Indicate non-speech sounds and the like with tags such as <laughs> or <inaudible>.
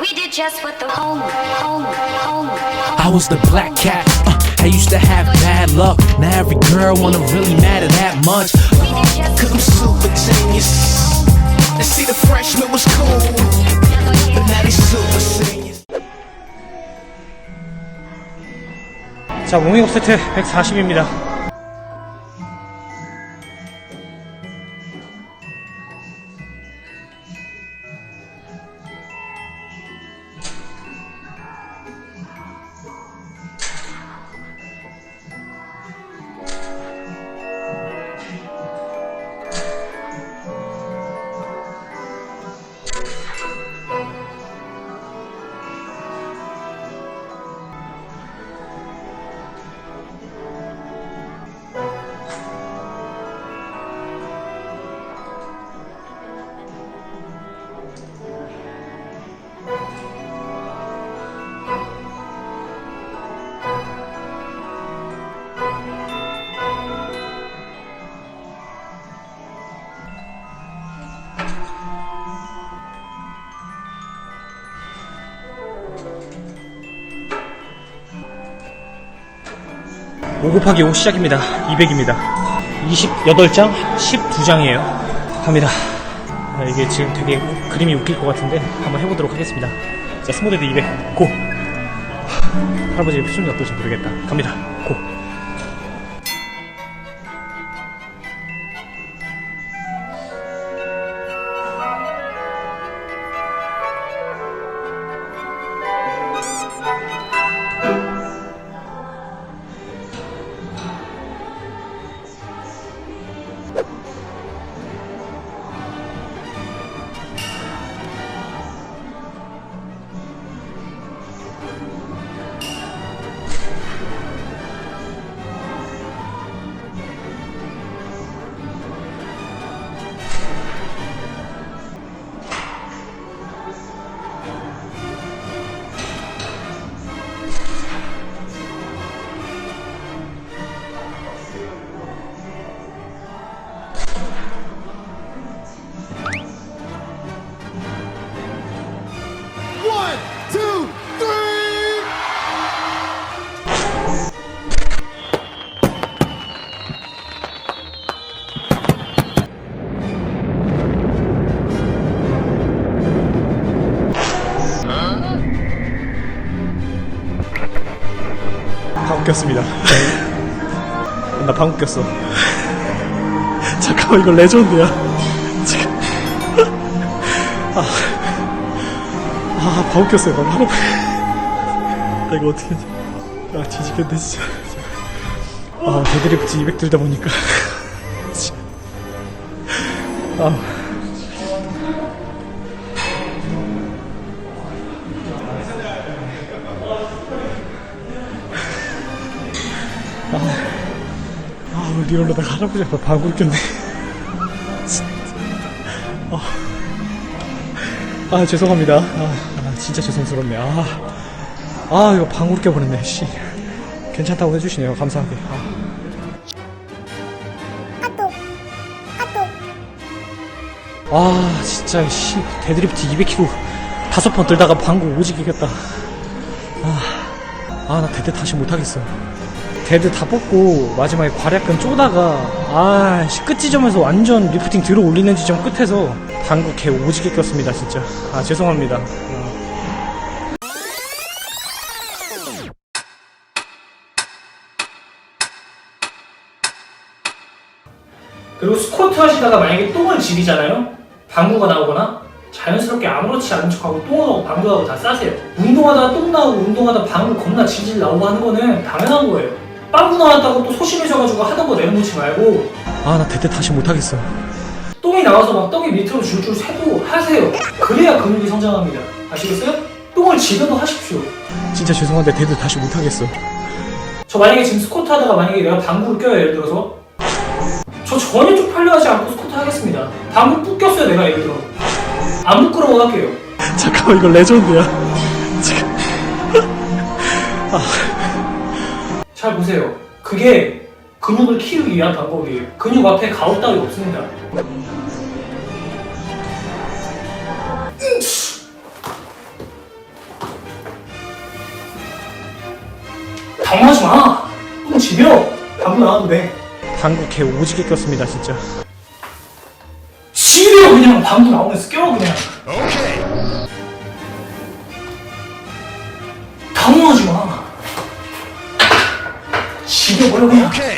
We did just what the home, home, home, home. I was the black cat. Uh, I used to have bad luck. Now every girl wanna really matter that much. Cause I'm super genius. They see the freshman was cool, but now they super seniors. 자, 몽이업 세트 140입니다. 오 곱하기 5 시작입니다. 200입니다. 28장, 12장이에요. 갑니다. 아, 이게 지금 되게 우- 그림이 웃길 것 같은데 한번 해보도록 하겠습니다. 자, 스모데드 200, 고! 할아버지의 표정이 어떨지 모르겠다. 갑니다. 고! 방귀 꼈습니다. 나 방귀 꼈어. 잠깐만, 이거 레전드야. 지금. 아, 아, 꼈어요. 너무 하루 나 이거 어떻게 하지? 아, 뒤지겠네, 진짜. 아, 데드리프트 200 들다 보니까. 아. 아, 우리 이러다가 할아버지 앞에 방울 꼈네. 아, 아, 죄송합니다. 아, 아, 진짜 죄송스럽네. 아, 아, 이거 방울 껴버렸네, 씨. 괜찮다고 해주시네요. 감사하게. 아. 아, 진짜, 씨. 데드리프트 200kg 다섯 번 들다가 방구 오지게 겼다. 아, 아, 나 데드 다시 못하겠어. 데드 다 뽑고 마지막에 괄약근 쪼다가 아 씨, 끝 지점에서 완전 리프팅 들어 올리는 지점 끝에서 방구 개 오지게 꼈습니다 진짜. 아 죄송합니다. 그리고 스쿼트 하시다가 만약에 똥을 지리잖아요? 방구가 나오거나 자연스럽게 아무렇지 않은 척하고 똥하고 방구하고 다 싸세요. 운동하다가 똥 나오고 운동하다 방구 겁나 질질 나오고 하는 거는 당연한 거예요 빵구 나왔다고 또 소심해져가지고 하던 거 내려놓지 말고. 아나 대대 다시 못하겠어. 똥이 나와서 막 똥이 밑으로 줄줄 새도 하세요. 그래야 근육이 성장합니다. 아시겠어요? 똥을 지려도 하십시오. 진짜 죄송한데 대대 다시 못하겠어. 저 만약에 지금 스쿼트 하다가 만약에 내가 방구를 껴요 예를 들어서. 저 전혀 쪽팔려 하지 않고 스쿼트 하겠습니다. 방구 ปุ๊ 꼈어요 내가 예를 들어. 안 부끄러워 할게요. 잠깐만 이거 레전드야. 지금 <laughs> 잘 보세요. 그게 근육을 키우기 위한 방법이에요. 근육 앞에 가오 따위 없습니다. 당황하지 마. 똥 지려. 방구 나와도 돼. 방구 개 오지게 꼈습니다 진짜 지려 그냥 방구 나오면서 껴 그냥. 당